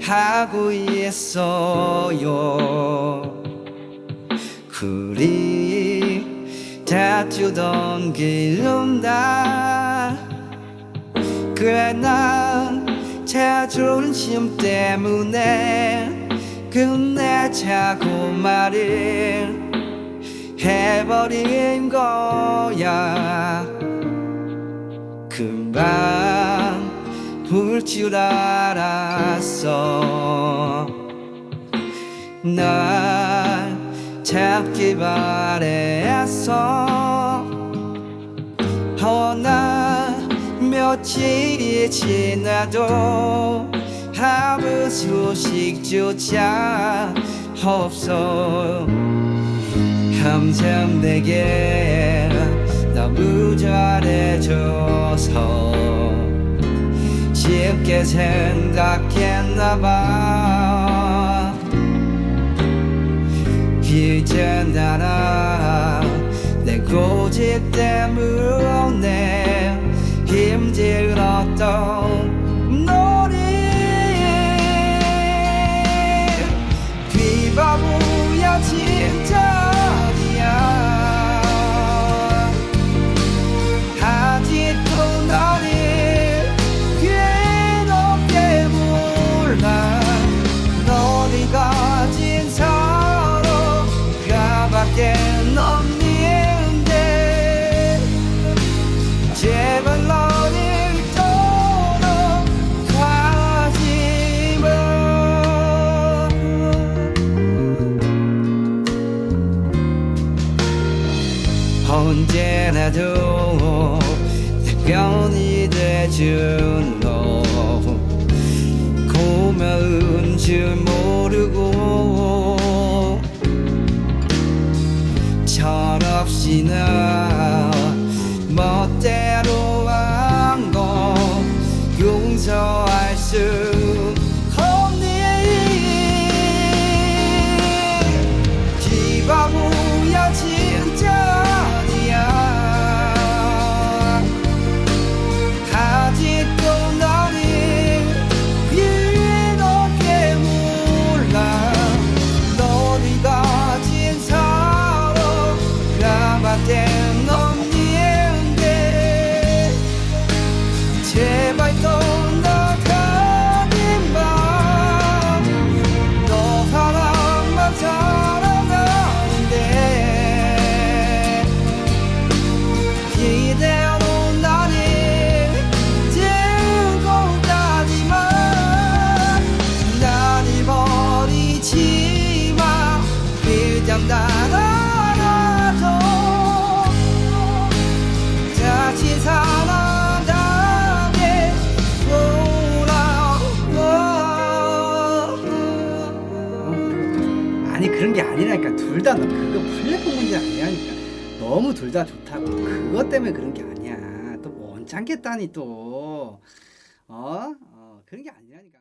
후회하고 있어요. 그리 다투던 길은 나 그래 난 자존심 때문에 끝내자고 말해. 해버린 거야. 금방 울 줄 알았어. 날 잡기 바랬어 허나 며칠이 지나도 아무 소식조차 없어 항상 내게 너무 잘해줘서 쉽게 생각했나봐. 이제 나라 내 고집 때문에 힘들었던 언제라도 내 편이 돼준 너 고마운 줄 모르고 철없이 나 멋대로 한 거 용서할 수 없니? 기바 아니 그런 게 아니라니까. 둘 다 그거 플랫폼 문제 아니라니까. 너무 둘 다 좋다고. 그것 때문에 그런 게 아니야. 또뭐 원짱겠다니 또. 어? 어 그런 게 아니라니까